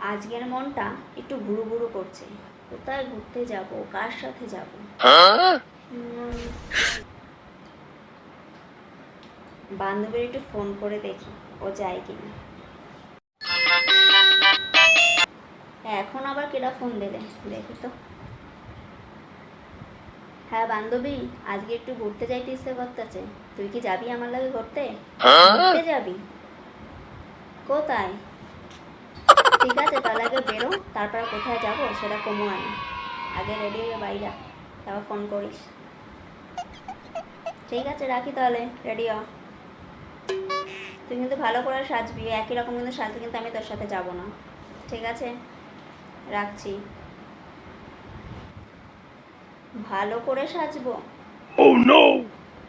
আজকের মনটা একটু ঘুরু ঘুরু করছে। কোথায় ঘুরতে যাব? কার সাথে যাব? বান্ধবীর একটু ফোন করে দেখি ও যায় কিনা। এখন আবার কেটা ফোন দেবে? দেখি তো। হ্যাঁ বান্ধবী আজকে একটু ঘুরতে যাইতে ইচ্ছে করতেছে। তুই কি যাবি আমার লাগে ঘুরতে? ঘুরতে যাবি? কোথায়? ঠিক আছে তাহলে আগে বেরো তারপর কোথায় যাব সেটা কমু আমি আগে রেডি হয়ে বাইরা তারপর ফোন করিস। ঠিক আছে রাখি তাহলে রেডি হ। তুই কিন্তু ভালো করে সাজবি একই রকম কিন্তু সাজবি কিন্তু আমি তোর সাথে যাব না। ঠিক আছে? রাখছি। ভালো করে সাজবো? Oh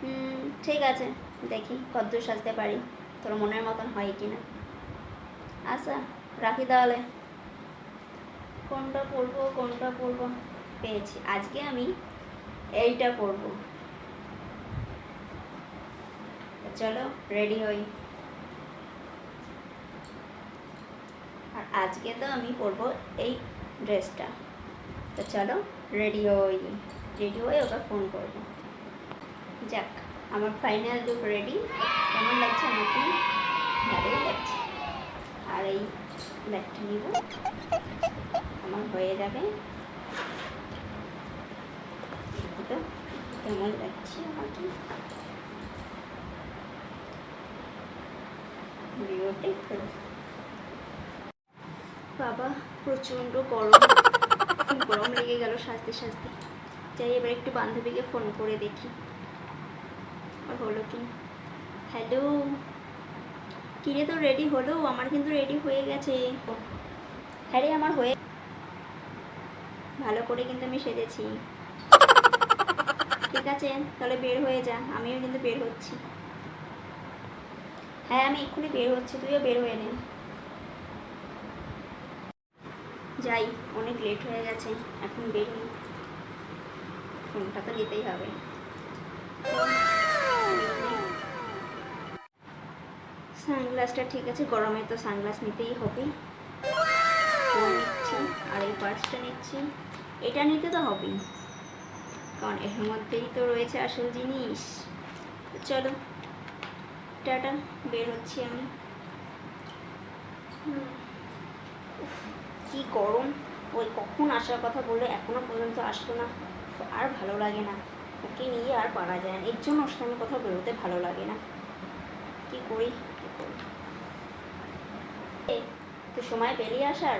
হুম ঠিক আছে দেখি কতদূর সাজতে পারি। তোর মনের মতন হয় কি না? আচ্ছা। রাখি তাহলে। কোনটা পরবো কোনটা পরবো পেয়েছি। আজকে আমি এইটা পরবো চলো রেডি হই। আর আজকে তো আমি পরবো এই ড্রেসটা। তো চলো রেডি হই। রেডি হয়ে ওকে ফোন করব। যাক, আমার ফাইনাল লুক রেডি কেমন লাগছে? আমাকে ভালোই লাগছে। ব্যাগটা নিব। আমার হয়ে যাবে। কেমন লাগছে আমাকে? বাবা, প্রচণ্ড গরম। গরম লেগে গেল সাজতে সাজতে। যাই, এবার একটু বান্ধবীকে ফোন করে দেখি। আর হলো কি? হ্যালো কিরে তো রেডি হলো? আমার কিন্তু রেডি হয়ে গেছে। হ্যাঁ রে আমার হয়ে ভালো করে কিন্তু আমি সেজেছি। ঠিক আছে, তাহলে বের হয়ে যা। আমিও কিন্তু বের হচ্ছি। হ্যাঁ আমি এক্ষুনি বের হচ্ছি। তুইও বের হয়ে নে। যাই, অনেক লেট হয়ে গেছে। এখন বের ফোনটা তো নিতেই হবে। সানগ্লাসটা ঠিক আছে, গরমে তো সানগ্লাস নিতেই হবে। নিচ্ছি, আর এই পার্সটা নিচ্ছি। এটা নিতে তো হবেই, কারণ এর মধ্যেই তো রয়েছে আসল জিনিস। চলো, টাটা, বের হচ্ছি আমি। কি গরম। ওই কখন আসার কথা বলল এখনও পর্যন্ত আসলো না। আর ভালো লাগে না। ওকে নিয়ে আর পারা যায় না। এর জন্য ওর সঙ্গে কোথাও বেরোতে ভালো লাগে না। কি করি? তো সময় বেরিয়ে আসার?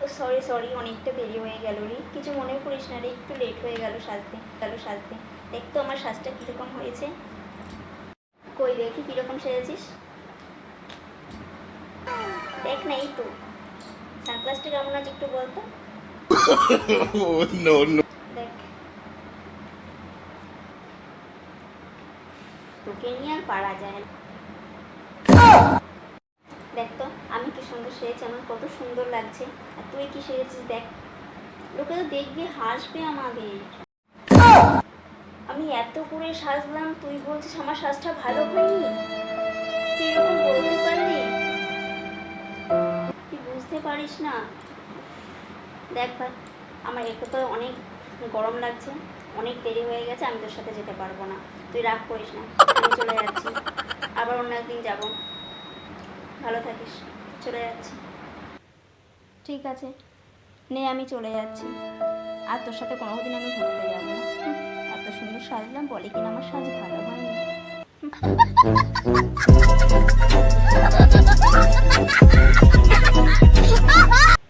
তো সরি সরি অনেকটা দেরি হয়ে গেল রে। কিছু মনে করিস না রে একটু লেট হয়ে গেল সাজতে গেল সাজতে। দেখ তো আমার সাজটা কীরকম হয়েছে। কই দেখি কীরকম সেজেছিস। দেখ না এই তো। সানগ্লাসটা কেমন আছে একটু বলতো Oh no no! দেখ। তোকে নিয়ে আর পারা যায় না। দেখ তো, আমি কি সুন্দর সেরেছি, আমার কত সুন্দর লাগছে। আর তুই কি সেরেছিস দেখ। লোকে তো দেখবে, হাসবে আমাকে। আমি এত করে সাজলাম, তুই বলছিস আমার সাজটা ভালো হয়নি? তুই এরকম বলতে পারলি? তুই বুঝতে পারিস না। দেখ ভাই, আমার একে তো অনেক গরম লাগছে, অনেক দেরি হয়ে গেছে, আমি তোর সাথে যেতে পারব না। তুই রাগ করিস না, আমি চলে যাচ্ছি। আবার অন্য একদিন যাব। ভালো থাকিস। চলে যাচ্ছি। ঠিক আছে। নে আমি চলে যাচ্ছি। আর তোর সাথে কোনোদিন আমি ঘুরতে যাব না। এত সুন্দর সাজলাম বলে কিনা আমার সাজ ভালো হয়নি।